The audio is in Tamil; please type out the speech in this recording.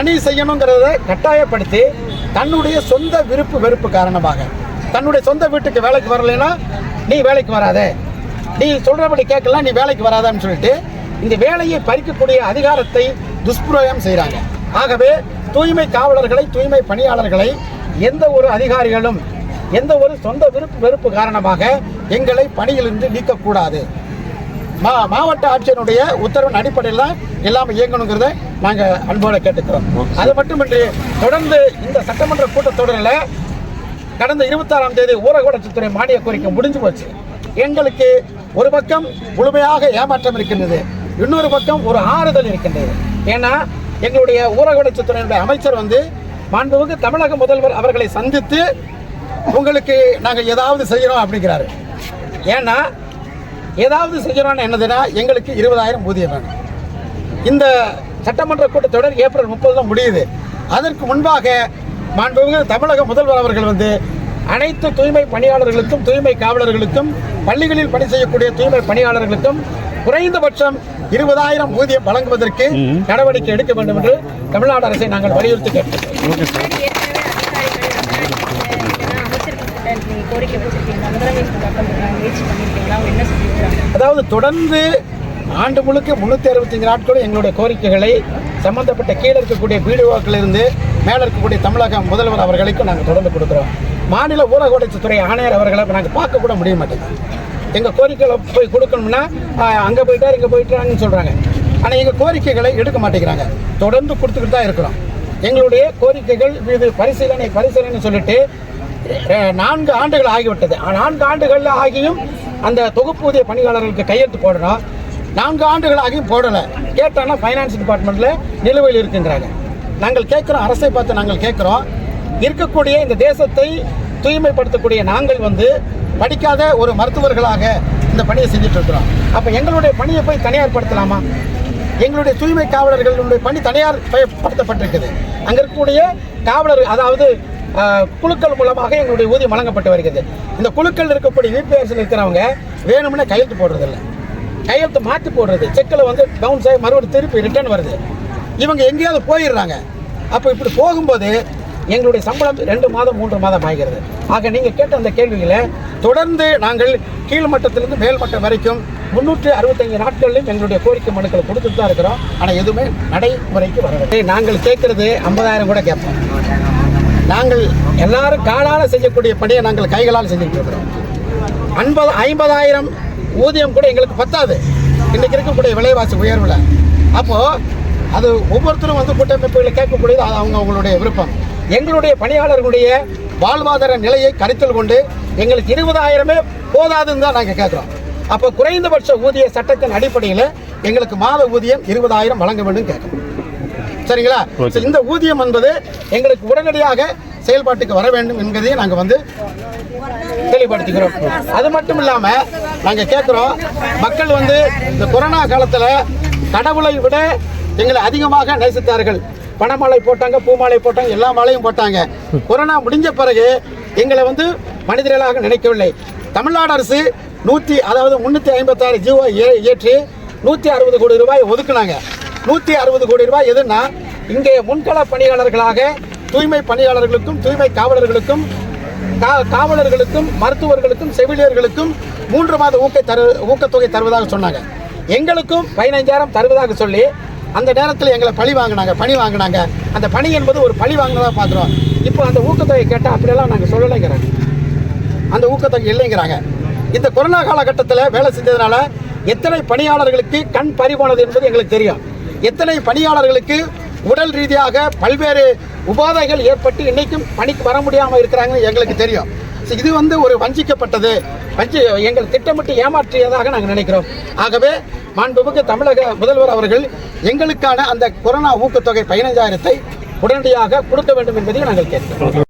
பணி செய்யணுங்கிறத கட்டாயப்படுத்தி தன்னுடைய சொந்த விருப்பு வெறுப்பு காரணமாக தன்னுடைய சொந்த வீட்டுக்கு வேலைக்கு வரலைன்னா நீ வேலைக்கு வராதே. நீ சொல்கிறபடி கேட்கலாம் நீ வேலைக்கு வராதான்னு சொல்லிட்டு இந்த வேலையை பறிக்கக்கூடிய அதிகாரத்தை துஷ்பிரயோகம் செய்கிறாங்க ஆகவே தூய்மை காவலர்களை தூய்மை பணியாளர்களை எந்த ஒரு அதிகாரிகளும் எந்த ஒரு சொந்த விருப்பு வெறுப்பு காரணமாக எங்களை பணியிலிருந்து நீக்கக்கூடாது. மா மாவட்ட ஆட்சியருடைய உத்தரவின் அடிப்படையில் தான் எல்லாம் இயங்கணுங்கிறத நாங்கள் அன்போடு கேட்டுக்கிறோம். அது மட்டுமின்றி தொடர்ந்து இந்த சட்டமன்ற கூட்டத்தொடரில் கடந்த இருபத்தாறாம் தேதி ஊரகவளர்ச்சித்துறை மானிய கோரிக்கை முடிஞ்சு போச்சு. எங்களுக்கு ஒரு பக்கம் முழுமையாக ஏமாற்றம் இருக்கின்றது இன்னொரு பக்கம் ஒரு ஆறுதல் இருக்கின்றது. ஏன்னா எங்களுடைய ஊரகவளர்ச்சித்துறையினுடைய அமைச்சர் வந்து மாண்புமிகு தமிழக முதல்வர் அவர்களை சந்தித்து உங்களுக்கு நாங்கள் ஏதாவது செய்கிறோம் அப்படிங்கிறாரு. ஏன்னா ஏதாவது செய்யணும்னு என்னதுன்னா எங்களுக்கு இருபதாயிரம் ஊதியம் வேணும். இந்த சட்டமன்ற கூட்டத்தொடர் ஏப்ரல் முப்பது தான் முடியுது. அதற்கு முன்பாக மாண்புமிகு தமிழக முதல்வர் அவர்கள் வந்து அனைத்து தூய்மை பணியாளர்களுக்கும் தூய்மை காவலர்களுக்கும் பள்ளிகளில் பணி செய்யக்கூடிய தூய்மை பணியாளர்களுக்கும் குறைந்தபட்சம் இருபதாயிரம் ஊதியம் வழங்குவதற்கு நடவடிக்கை எடுக்க வேண்டும் என்று தமிழ்நாடு அரசை நாங்கள் வலியுறுத்தி கேட்கிறோம் கோரிக்கை வச்சிருக்கீங்க முதலமைச்சர் முயற்சி என்ன சொல்லியிருக்காங்க? அதாவது தொடர்ந்து ஆண்டு முழுக்க முன்னூற்றி அறுபத்தஞ்சு நாட்களும் எங்களுடைய கோரிக்கைகளை சம்பந்தப்பட்ட கீழே இருக்கக்கூடிய பிடிஓக்கள் இருந்து மேலே இருக்கக்கூடிய தமிழக முதல்வர் அவர்களுக்கு நாங்கள் தொடர்ந்து கொடுக்குறோம். மாநில ஊரக வளர்ச்சித்துறை ஆணையர் அவர்களை நாங்கள் பார்க்க கூட முடிய மாட்டேங்குது. எங்கள் கோரிக்கைகளை போய் கொடுக்கணும்னா அங்கே போயிட்டார் இங்கே போயிட்டாங்கன்னு சொல்கிறாங்க ஆனால் எங்கள் கோரிக்கைகளை எடுக்க மாட்டேங்கிறாங்க. தொடர்ந்து கொடுத்துக்கிட்டு தான் இருக்கிறோம். எங்களுடைய கோரிக்கைகள் மீது பரிசீலனை பரிசீலனை சொல்லிட்டு நான்கு ஆண்டுகள் ஆகிவிட்டது. நான்கு ஆண்டுகள் ஆகியும் அந்த தொகுப்பூதிய பணியாளர்களுக்கு கையெழுத்து போடணும். நான்கு ஆண்டுகள் ஆகியும் போடலை. கேட்டோன்னா ஃபைனான்ஸ் டிபார்ட்மெண்ட்டில் நிலுவையில் இருக்குங்கிறாங்க. நாங்கள் கேட்குறோம் அரசை பார்த்து நாங்கள் கேட்குறோம். இருக்கக்கூடிய இந்த தேசத்தை தூய்மைப்படுத்தக்கூடிய நாங்கள் வந்து படிக்காத ஒரு மருத்துவர்களாக இந்த பணியை செஞ்சுட்டு இருக்கிறோம். அப்போ எங்களுடைய பணியை போய் தனியார் படுத்தலாமா? எங்களுடைய தூய்மை காவலர்களுடைய பணி தனியார் படுத்தப்பட்டிருக்குது. அங்கே இருக்கக்கூடிய காவலர் அதாவது குழுக்கள் மூலமாக எங்களுடைய ஊதியம் வழங்கப்பட்டு வருகிறது. இந்த குழுக்கள் இருக்கக்கூடிய யூபிஎஸ்சில் இருக்கிறவங்க வேணும்னே கையெழுத்து போடுறதில்ல. கையெழுத்து மாற்றி போடுறது. செக்கில் வந்து பவுன்ஸ் ஆகி மறுபடியும் திருப்பி ரிட்டர்ன் வருது. இவங்க எங்கேயாவது போயிடுறாங்க. அப்போ இப்படி போகும்போது எங்களுடைய சம்பளம் ரெண்டு மாதம் மூன்று மாதம் ஆகிறது. ஆக நீங்கள் கேட்ட அந்த கேள்விகளை தொடர்ந்து நாங்கள் கீழ் மேல்மட்டம் மேல் மட்டம் வரைக்கும் முன்னூற்றி அறுபத்தஞ்சு நாட்களிலும் எங்களுடைய கோரிக்கை மனுக்களை கொடுத்துட்டு தான் இருக்கிறோம். ஆனால் எதுவுமே நடைமுறைக்கு வரவில்லை. நாங்கள் கேட்கறது ஐம்பதாயிரம் கூட கேட்போம். நாங்கள் எல்லாரும் காலால் செய்யக்கூடிய பணியை நாங்கள் கைகளால் செஞ்சுட்டு இருக்கிறோம். ஐம்பது ஐம்பதாயிரம் ஊதியம் கூட எங்களுக்கு பத்தாது. இன்னைக்கு இருக்கக்கூடிய விலைவாசி உயர்வில். அப்போது அது ஒவ்வொருத்தரும் வந்து கூட்டமைப்புகளை கேட்கக்கூடியது அது அவங்க அவங்களுடைய விருப்பம். எங்களுடைய பணியாளர்களுடைய வாழ்வாதார நிலையை கருத்தில் கொண்டு எங்களுக்கு இருபதாயிரமே போதாதுன்னு தான் நாங்கள் கேட்குறோம். அப்போ குறைந்தபட்ச ஊதிய சட்டத்தின் அடிப்படையில் எங்களுக்கு மாத ஊதியம் இருபதாயிரம் வழங்க வேண்டும் கேட்குறோம். சரிங்களா? இந்த ஊதியம் என்பது எங்களுக்கு உடனடியாக செயல்பாட்டுக்கு வர வேண்டும் என்பதையும் நாங்கள் வந்து தெளிவுபடுத்திக்கிறோம். அது மட்டும் இல்லாமல் நாங்கள் கேட்குறோம் மக்கள் வந்து இந்த கொரோனா காலத்தில் கடவுளை விட எங்களை அதிகமாக நேசித்தார்கள். பணமாலை போட்டாங்க பூமாலை போட்டாங்க எல்லா மாலையும் போட்டாங்க. கொரோனா முடிஞ்ச பிறகு எங்களை வந்து மனிதர்களாக நினைக்கவில்லை. தமிழ்நாடு அரசு நூற்றி அதாவது முந்நூற்றி ஐம்பத்தாறு ஜீவோ ஏ ஏற்றி நூற்றி அறுபது கோடி ரூபாய் ஒதுக்குனாங்க. நூற்றி அறுபது கோடி ரூபாய் எதுன்னா இங்கே முன்கள பணியாளர்களாக தூய்மை பணியாளர்களுக்கும் தூய்மை காவலர்களுக்கும் கா- காவலர்களுக்கும் மருத்துவர்களுக்கும் செவிலியர்களுக்கும் மூன்று மாத ஊக்க தரு ஊக்கத்தொகை தருவதாக சொன்னாங்க. எங்களுக்கும் பதினைஞ்சாயிரம் தருவதாக சொல்லி அந்த நேரத்தில் எங்களை பழி வாங்கினாங்க பணி வாங்கினாங்க. அந்த பணி என்பது ஒரு பழி வாங்கினதாக பார்க்குறோம் இப்போ அந்த ஊக்கத்தொகை கேட்டால் அப்படியெல்லாம் நாங்கள் சொல்லலைங்கிறாங்க. அந்த ஊக்கத்தொகை இல்லைங்கிறாங்க. இந்த கொரோனா காலகட்டத்தில் வேலை செஞ்சதுனால எத்தனை பணியாளர்களுக்கு கண் பறிபோனது என்பது எங்களுக்கு தெரியும். எத்தனை பணியாளர்களுக்கு உடல் ரீதியாக பல்வேறு உபாதைகள் ஏற்பட்டு இன்னைக்கும் பணிக்கு வர முடியாமல் இருக்கிறாங்கன்னு எங்களுக்கு தெரியும். இது வந்து ஒரு வஞ்சிக்கப்பட்டது. வஞ்சி எங்கள் திட்டமிட்டு ஏமாற்றியதாக நாங்கள் நினைக்கிறோம். ஆகவே மாண்புமிகு தமிழக முதல்வர் அவர்கள் எங்களுக்கான அந்த கொரோனா ஊக்கத்தொகை பதினைஞ்சாயிரத்தை உடனடியாக கொடுக்க வேண்டும் என்பதையும் நாங்கள் கேட்கிறோம்